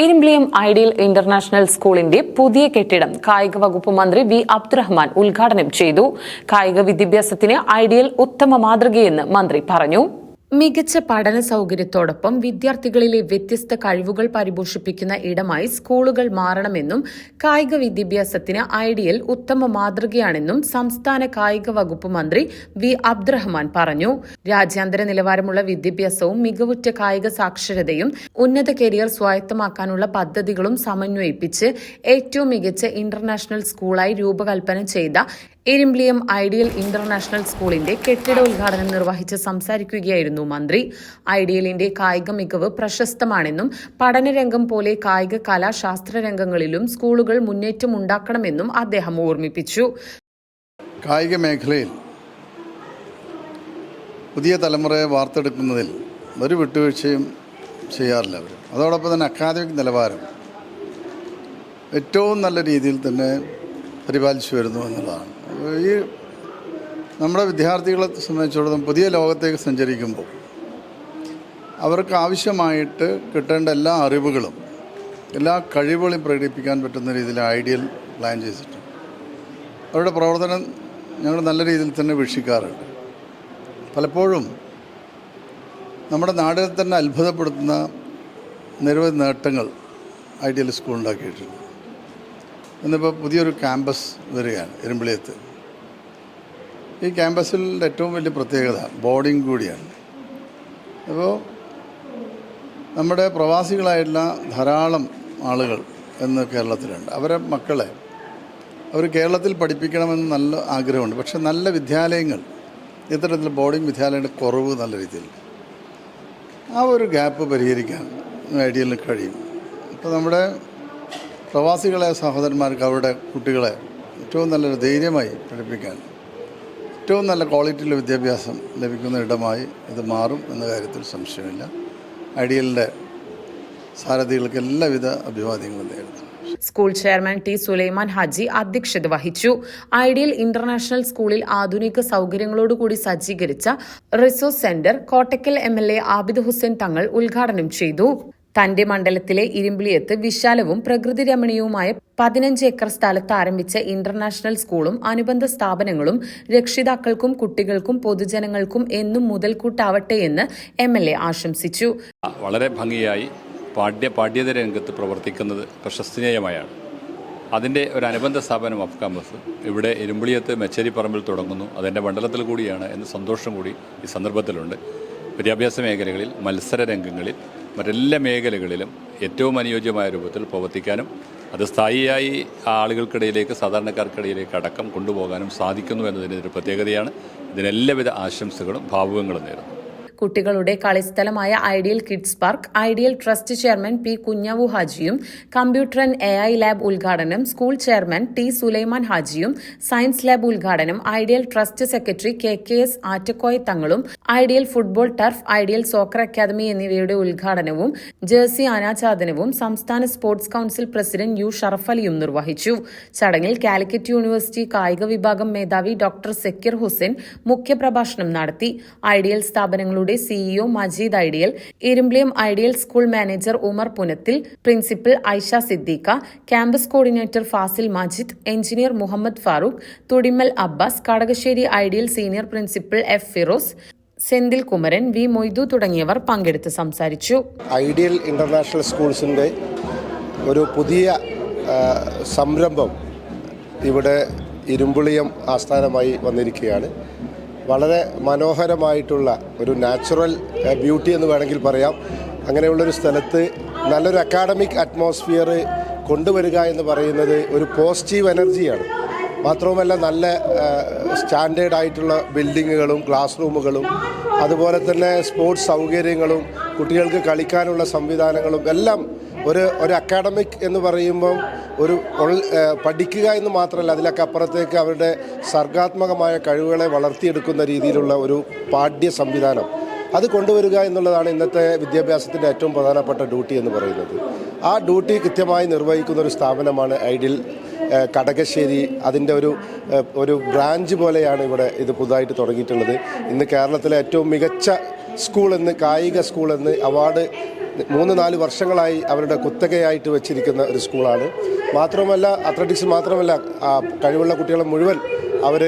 Irimbiliyam ideal international സ്കൂളിന്റെ പുതിയ കെട്ടിടം കായിക വകുപ്പ് മന്ത്രി വി അബ്ദുറഹ്മാൻ ഉദ്ഘാടനം ചെയ്തു. കായിക വിദ്യാഭ്യാസത്തിന് ഐഡിയൽ ഉത്തമ മാതൃകയെന്ന് മന്ത്രി പറഞ്ഞു. മികച്ച പഠന സൗകര്യത്തോടൊപ്പം വിദ്യാർത്ഥികളിലെ വ്യത്യസ്ത കഴിവുകൾ പരിപോഷിപ്പിക്കുന്ന ഇടമായി സ്കൂളുകൾ മാറണമെന്നും കായിക വിദ്യാഭ്യാസത്തിന് ഐഡിയൽ ഉത്തമ മാതൃകയാണെന്നും സംസ്ഥാന കായിക വകുപ്പ് മന്ത്രി വി അബ്ദുറഹ്മാൻ പറഞ്ഞു. രാജ്യാന്തര നിലവാരമുള്ള വിദ്യാഭ്യാസവും മികവുറ്റ കായിക സാക്ഷരതയും ഉന്നത കരിയർ സ്വായത്തമാക്കാനുള്ള പദ്ധതികളും സമന്വയിപ്പിച്ച് ഏറ്റവും മികച്ച ഇന്റർനാഷണൽ സ്കൂളായി രൂപകൽപ്പന ചെയ്ത എരിമ്പിളിയം ഐഡിയൽ ഇന്റർനാഷണൽ സ്കൂളിന്റെ കെട്ടിട ഉദ്ഘാടനം നിർവഹിച്ച് സംസാരിക്കുകയായിരുന്നു മന്ത്രി. ഐഡിയലിന്റെ കായിക മികവ് പ്രശസ്തമാണെന്നും പഠനരംഗം പോലെ കായിക കലാശാസ്ത്ര രംഗങ്ങളിലും സ്കൂളുകൾ മുന്നേറ്റം ഉണ്ടാക്കണമെന്നും അദ്ദേഹം ഓർമ്മിപ്പിച്ചു. കായിക മേഖലയിൽ പുതിയ തലമുറയെ വാർത്തെടുക്കുന്നതിൽ ഒരു വിട്ടുവീഴ്ചയും ചെയ്യാറില്ല അവർ അതോടൊപ്പം തന്നെ അക്കാദമിക് നിലവാരം ഏറ്റവും നല്ല രീതിയിൽ തന്നെ പരിപാലിച്ചു വരുന്നു എന്നുള്ളതാണ്. ഈ നമ്മുടെ വിദ്യാർത്ഥികളെ സംബന്ധിച്ചിടത്തോളം പുതിയ ലോകത്തേക്ക് സഞ്ചരിക്കുമ്പോൾ അവർക്ക് ആവശ്യമായിട്ട് കിട്ടേണ്ട എല്ലാ അറിവുകളും എല്ലാ കഴിവുകളും പ്രകടിപ്പിക്കാൻ പറ്റുന്ന രീതിയിൽ ഐഡിയൽ പ്ലാൻ ചെയ്തിട്ടുണ്ട് അവരുടെ പ്രവർത്തനം ഞങ്ങൾ നല്ല രീതിയിൽ തന്നെ വീക്ഷിക്കാറുണ്ട്. പലപ്പോഴും നമ്മുടെ നാടിനെ തന്നെ അത്ഭുതപ്പെടുത്തുന്ന നിരവധി നേട്ടങ്ങൾ ഐഡിയൽ സ്കൂൾ ഉണ്ടാക്കിയിട്ടുണ്ട്. ഇന്നിപ്പോൾ പുതിയൊരു ക്യാമ്പസ് വരികയാണ് എരുമ്പിളിയത്ത് ഈ ക്യാമ്പസിൽ ഏറ്റവും വലിയ പ്രത്യേകത ബോർഡിംഗ് കൂടിയാണ്. അപ്പോൾ നമ്മുടെ പ്രവാസികളായിട്ടുള്ള ധാരാളം ആളുകൾ ഇന്ന് കേരളത്തിലുണ്ട്. അവരെ മക്കളെ അവർ കേരളത്തിൽ പഠിപ്പിക്കണമെന്ന് നല്ല ആഗ്രഹമുണ്ട്. പക്ഷേ നല്ല വിദ്യാലയങ്ങൾ ഇത്തരത്തിൽ ബോർഡിംഗ് വിദ്യാലയങ്ങളുടെ കുറവ് നല്ല രീതിയിൽ. ആ ഒരു ഗ്യാപ്പ് പരിഹരിക്കാൻ ഐഡിയലിന് കഴിയും. അപ്പോൾ നമ്മുടെ പ്രവാസികളെ സഹോദരന്മാർക്ക് അവരുടെ കുട്ടികളെ ഏറ്റവും നല്ലൊരു ധൈര്യമായി പഠിപ്പിക്കാൻ ഏറ്റവും നല്ല ക്വാളിറ്റിയിലുള്ള വിദ്യാഭ്യാസം ലഭിക്കുന്ന ഇടമായി ഇത് മാറും എന്ന കാര്യത്തിൽ സംശയമില്ല. ഐഡിയലിന്റെ സാരഥികൾക്ക് എല്ലാവിധ അഭിവാദ്യങ്ങളും നേരിടുന്നു school chairman T Sulaiman Haji അധ്യക്ഷത വഹിച്ചു. ഐഡിയൽ ഇന്റർനാഷണൽ സ്കൂളിൽ ആധുനിക സൗകര്യങ്ങളോടുകൂടി സജ്ജീകരിച്ച resource centre Kottakkal M L A Abid Hussain Thangal ഉദ്ഘാടനം ചെയ്തു. തന്റെ മണ്ഡലത്തിലെ ഇരുമ്പിളിയത്ത് വിശാലവും പ്രകൃതി രമണീയവുമായ പതിനഞ്ച് ഏക്കർ സ്ഥലത്ത് ആരംഭിച്ച ഇന്റർനാഷണൽ സ്കൂളും അനുബന്ധ സ്ഥാപനങ്ങളും രക്ഷിതാക്കൾക്കും കുട്ടികൾക്കും പൊതുജനങ്ങൾക്കും എന്നും മുതൽക്കൂട്ടാവട്ടെ എന്ന് എം എൽ എ ആശംസിച്ചു. വളരെ ഭംഗിയായി പാഠ്യ പാഠ്യേതര രംഗത്ത് പ്രവർത്തിക്കുന്നത് പ്രശസ്തനീയമായാണ്. അതിന്റെ ഒരു അനുബന്ധ സ്ഥാപനം ഓഫ് കാമ്പസ് ഇവിടെ മെച്ചേരി പറമ്പിൽ തുടങ്ങുന്നു. അതെന്റെ മണ്ഡലത്തിൽ കൂടിയാണ് എന്ന സന്തോഷം കൂടി ഈ സന്ദർഭത്തിലുണ്ട്. വിദ്യാഭ്യാസ മേഖലകളിൽ മത്സര രംഗങ്ങളിൽ മറ്റെല്ലാ മേഖലകളിലും ഏറ്റവും അനുയോജ്യമായ രൂപത്തിൽ പ്രവർത്തിക്കാനും അത് സ്ഥായിയായി ആളുകൾക്കിടയിലേക്ക് സാധാരണക്കാർക്കിടയിലേക്ക് അടക്കം കൊണ്ടുപോകാനും സാധിക്കുന്നു എന്നതിന്റെ ഒരു പ്രത്യേകതയാണ്. ഇതിനെല്ലാവിധ ആശംസകളും ഭാവുകങ്ങളും നേരുന്നു. കുട്ടികളുടെ കളിസ്ഥലമായ Ideal kids park Ideal trust chairman P Kunhavu ഹാജിയും computer and A I lab ഉദ്ഘാടനം സ്കൂൾ ചെയർമാൻ ടി സുലൈമാൻ ഹാജിയും സയൻസ് ലാബ് ഉദ്ഘാടനം Ideal trust secretary K K S Attakoya തങ്ങളും Ideal football turf Ideal soccer academy എന്നിവയുടെ ഉദ്ഘാടനവും jersey അനാച്ഛാദനവും സംസ്ഥാന sports council president U ഷറഫലിയും നിർവഹിച്ചു. ചടങ്ങിൽ കാലിക്കറ്റ് യൂണിവേഴ്സിറ്റി കായിക വിഭാഗം മേധാവി ഡോക്ടർ സക്കീർ ഹുസൈൻ മുഖ്യപ്രഭാഷണം നടത്തി. ഐഡിയൽ സ്ഥാപനങ്ങളുടെ CEO Majeed Ideal Irumbiliyam Ideal school manager Umar Punathil principal Aisha Siddiqa campus coordinator Fasil Majid engineer Muhammad Farooq Thudimal Abbas Kadakassery Ideal senior principal F Firoz Senthil Kumaran V Moidu തുടങ്ങിയവർ പങ്കെടുത്ത് സംസാരിച്ചു. Ideal international സ്കൂൾസിന്റെ ഒരു പുതിയ സംരംഭം ഇവിടെ ഇരുമ്പുളിയം ആസ്ഥാനമായി വന്നിരിക്കുകയാണ്. വളരെ മനോഹരമായിട്ടുള്ള ഒരു നാച്ചുറൽ ബ്യൂട്ടി എന്ന് വേണമെങ്കിൽ പറയാം. അങ്ങനെയുള്ളൊരു സ്ഥലത്ത് നല്ലൊരു അക്കാഡമിക് അറ്റ്മോസ്ഫിയർ കൊണ്ടുവരിക എന്ന് പറയുന്നത് ഒരു പോസിറ്റീവ് എനർജിയാണ് മാത്രവുമല്ല നല്ല സ്റ്റാൻഡേർഡ് ആയിട്ടുള്ള ബിൽഡിങ്ങുകളും ക്ലാസ് റൂമുകളും അതുപോലെ തന്നെ സ്പോർട്സ് സൗകര്യങ്ങളും കുട്ടികൾക്ക് കളിക്കാനുള്ള സംവിധാനങ്ങളും എല്ലാം ഒരു ഒരു അക്കാഡമിക് എന്ന് പറയുമ്പം ഒരു പഠിക്കുക എന്ന് മാത്രമല്ല അതിലൊക്കെ അപ്പുറത്തേക്ക് അവരുടെ സർഗാത്മകമായ കഴിവുകളെ വളർത്തിയെടുക്കുന്ന രീതിയിലുള്ള ഒരു പാഠ്യ സംവിധാനം. അത് കൊണ്ടുവരിക എന്നുള്ളതാണ് ഇന്നത്തെ വിദ്യാഭ്യാസത്തിന്റെ ഏറ്റവും പ്രധാനപ്പെട്ട ഡ്യൂട്ടി എന്ന് പറയുന്നത്. ആ ഡ്യൂട്ടി കൃത്യമായി നിർവഹിക്കുന്ന ഒരു സ്ഥാപനമാണ് ഐഡിൽ കടകശ്ശേരി. അതിന്റെ ഒരു ഒരു ബ്രാഞ്ച് പോലെയാണ് ഇവിടെ ഇത് പുതുതായിട്ട് തുടങ്ങിയിട്ടുള്ളത്. ഇന്ന് കേരളത്തിലെ ഏറ്റവും മികച്ച സ്കൂൾ എന്ന് കായിക സ്കൂൾ എന്ന് അവാർഡ് മൂന്ന് നാല് വർഷങ്ങളായി അവരുടെ കുത്തകയായിട്ട് വെച്ചിരിക്കുന്ന ഒരു സ്കൂളാണ്. മാത്രമല്ല അത്ലറ്റിക്സ് മാത്രമല്ല കഴിവുള്ള കുട്ടികളെ മുഴുവൻ അവർ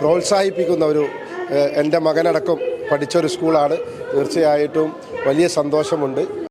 പ്രോത്സാഹിപ്പിക്കുന്ന ഒരു എന്റെ മകനടക്കം പഠിച്ച ഒരു സ്കൂളാണ്. തീർച്ചയായിട്ടും വലിയ സന്തോഷമുണ്ട്.